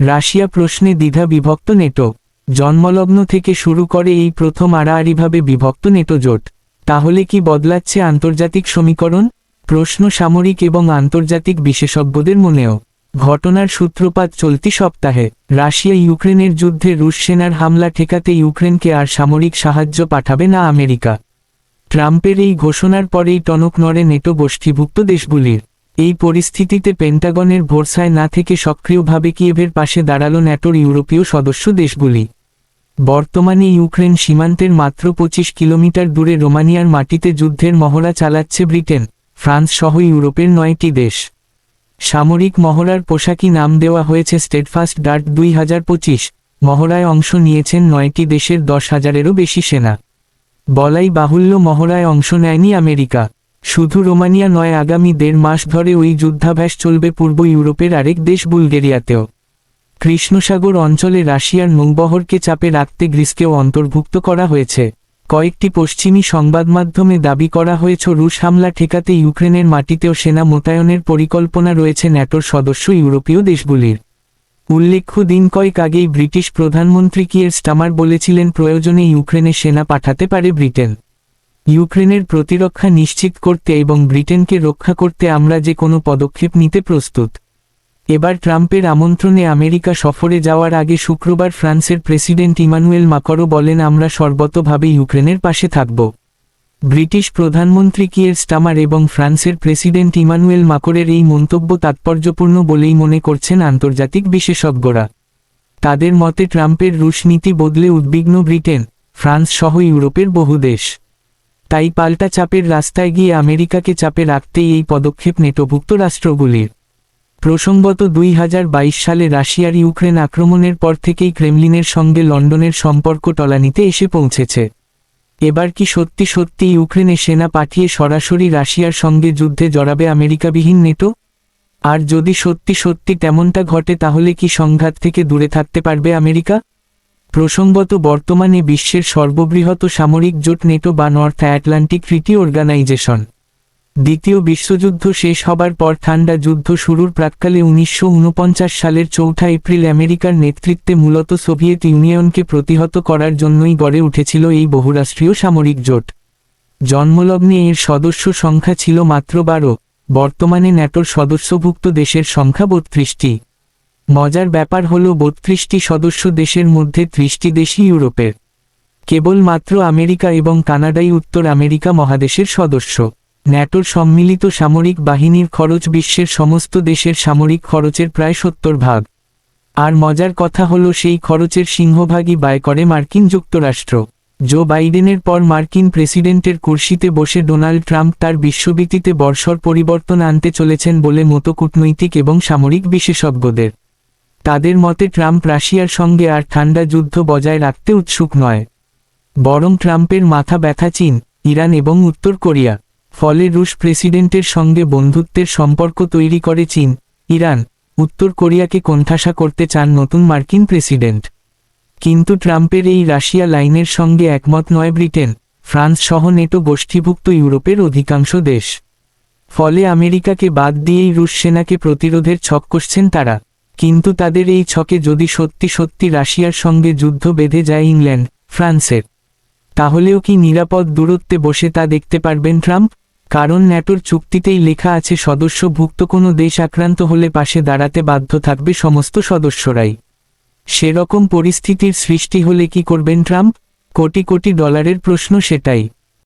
Russia প্রশ্নে দ্বিধা বিভক্ত নেটো। জন্মলগ্ন থেকে শুরু করে এই প্রথম আড়াআড়িভাবে বিভক্ত নেটো জোট। তাহলে কি বদলাচ্ছে আন্তর্জাতিক সমীকরণ? প্রশ্ন সামরিক এবং আন্তর্জাতিক বিশেষজ্ঞদের মনেও। ঘটনার সূত্রপাত চলতি সপ্তাহে রাশিয়া ইউক্রেনের যুদ্ধে রুশ সেনার হামলা ঠেকাতে ইউক্রেনকে আর সামরিক সাহায্য পাঠাবে না আমেরিকা। ট্রাম্পের এই ঘোষণার পরেই টনক নড়ে নেটো গোষ্ঠীভুক্ত দেশগুলির। এই পরিস্থিতিতে পেন্টাগনের ভরসায় না থেকে সক্রিয়ভাবে কিয়েভের পাশে দাঁড়াল ন্যাটোর ইউরোপীয় সদস্য দেশগুলি। বর্তমানে ইউক্রেন সীমান্তের মাত্র পঁচিশ কিলোমিটার দূরে রোমানিয়ার মাটিতে যুদ্ধের মহড়া চালাচ্ছে ব্রিটেন, ফ্রান্স সহ ইউরোপের নয়টি দেশ। সামরিক মহড়ার পোশাকি নাম দেওয়া হয়েছে স্টেটফাস্ট ডার্ট দুই হাজার পঁচিশ, মহড়ায় অংশ নিয়েছেন নয়টি দেশের দশ হাজারেরও বেশি সেনা। বলাই বাহুল্য মহড়ায় অংশ নেয়নি আমেরিকা। শুধু রোমানিয়া নয়, আগামী দেড় মাস ধরে ওই যুদ্ধাভ্যাস চলবে পূর্ব ইউরোপের আরেক দেশ বুলগেরিয়াতেও। কৃষ্ণসাগর অঞ্চলে রাশিয়ার নৌবহরকে চাপে রাখতে গ্রিসকেও অন্তর্ভুক্ত করা হয়েছে। কয়েকটি পশ্চিমী সংবাদমাধ্যমে দাবি করা হয়েছে, রুশ হামলা ঠেকাতে ইউক্রেনের মাটিতেও সেনা মোতায়নের পরিকল্পনা রয়েছে ন্যাটোর সদস্য ইউরোপীয় দেশগুলির। উল্লেখ্য, দিন কয়েক আগেই ব্রিটিশ প্রধানমন্ত্রী কিয়ের স্টামার বলেছিলেন, প্রয়োজনে ইউক্রেনে সেনা পাঠাতে পারে ব্রিটেন। ইউক্রেনের প্রতিরক্ষা নিশ্চিত করতে এবং ব্রিটেনকে রক্ষা করতে আমরা যে কোনো পদক্ষেপ নিতে প্রস্তুত। এবার ট্রাম্পের আমন্ত্রণে আমেরিকা সফরে যাওয়ার আগে শুক্রবার ফ্রান্সের প্রেসিডেন্ট ইমানুয়েল মাকরো বলেন, আমরা সর্বতভাবে ইউক্রেনের পাশে থাকব। ব্রিটিশ প্রধানমন্ত্রী কিয়ের স্টামার এবং ফ্রান্সের প্রেসিডেন্ট ইমানুয়েল মাকরের এই মন্তব্য তাৎপর্যপূর্ণ বলেই মনে করছেন আন্তর্জাতিক বিশেষজ্ঞরা। তাদের মতে, ট্রাম্পের রুশ নীতি বদলে উদ্বিগ্ন ব্রিটেন ফ্রান্স সহ ইউরোপের বহু দেশ। তাই পাল্টা চাপের রাস্তায় গিয়ে আমেরিকাকে চাপে রাখতেই এই পদক্ষেপ নেটোভুক্ত রাষ্ট্রগুলির। প্রসঙ্গত দুই হাজার বাইশ সালে রাশিয়ার ইউক্রেন আক্রমণের পর থেকেই ক্রেমলিনের সঙ্গে লন্ডনের সম্পর্ক টলানিতে এসে পৌঁছেছে। এবার কি সত্যি সত্যি ইউক্রেনে সেনা পাঠিয়ে সরাসরি রাশিয়ার সঙ্গে যুদ্ধে জড়াবে আমেরিকাবিহীন নেটো? আর যদি সত্যি সত্যি তেমনটা ঘটে তাহলে কি সংঘাত থেকে দূরে থাকতে পারবে আমেরিকা? প্রসঙ্গত বর্তমানে বিশ্বের সর্ববৃহৎ সামরিক জোট নেটো বা নর্থ অ্যাটলান্টিক ট্রিটি অর্গানাইজেশন। দ্বিতীয় বিশ্বযুদ্ধ শেষ হবার পর ঠান্ডা যুদ্ধ শুরুর প্রাককালে উনিশশো ঊনপঞ্চাশ সালের চৌঠা এপ্রিল আমেরিকার নেতৃত্বে মূলত সোভিয়েত ইউনিয়নকে প্রতিহত করার জন্যই গড়ে উঠেছিল এই বহুরাষ্ট্রীয় সামরিক জোট। জন্মলগ্নে এর সদস্য সংখ্যা ছিল মাত্র বারো, বর্তমানে ন্যাটোর সদস্যভুক্ত দেশের সংখ্যা বত্রিশটি। মজার ব্যাপার হল বত্রিশটি সদস্য দেশের মধ্যে ত্রিশটি দেশই ইউরোপের। কেবলমাত্র আমেরিকা এবং কানাডাই উত্তর আমেরিকা মহাদেশের সদস্য। ন্যাটোর সম্মিলিত সামরিক বাহিনীর খরচ বিশ্বের সমস্ত দেশের সামরিক খরচের প্রায় সত্তর ভাগ। আর মজার কথা হল সেই খরচের সিংহভাগই ব্যয় করে মার্কিন যুক্তরাষ্ট্র। জো বাইডেনের পর মার্কিন প্রেসিডেন্টের কুর্সিতে বসে ডোনাল্ড ট্রাম্প তার বিশ্বভীতিতে বর্ষর পরিবর্তন আনতে চলেছেন বলে মতো কূটনৈতিক এবং সামরিক বিশেষজ্ঞদের। তাদের মতে ট্রাম্প রাশিয়ার সঙ্গে আর ঠান্ডা যুদ্ধ বজায় রাখতে উৎসুক নয়। বরং ট্রাম্পের মাথা ব্যথা চীন, ইরান এবং উত্তর কোরিয়া, ফলে রুশ প্রেসিডেন্টের সঙ্গে বন্ধুত্বের সম্পর্ক তৈরি করে চীন, ইরান, উত্তর কোরিয়াকে কোণঠাসা করতে চান নতুন মার্কিন প্রেসিডেন্ট। কিন্তু ট্রাম্পের এই রাশিয়া লাইনের সঙ্গে একমত নয় ব্রিটেন, ফ্রান্স সহ নেটো গোষ্ঠীভুক্ত ইউরোপের অধিকাংশ দেশ। ফলে আমেরিকাকে বাদ দিয়েই রুশ সেনাকে প্রতিরোধের ছক কষছেন তারা। কিন্তু তাদের এই ছকে যদি সত্যি সত্যি রাশিয়ার সঙ্গে যুদ্ধ বেঁধে যায় ইংল্যান্ড, ফ্রান্সের, তাহলেও কি নিরাপদ দূরত্বে বসে তা দেখতে পারবেন ট্রাম্প? কারণ ন্যাটোর চুক্তিতেই লেখা আছে, সদস্যভুক্ত কোনো দেশ আক্রান্ত হলে পাশে দাঁড়াতে বাধ্য থাকবে সমস্ত সদস্যরাই। সেরকম পরিস্থিতির সৃষ্টি হলে কি করবেন ট্রাম্প? কোটি কোটি ডলারের প্রশ্ন সেটাই।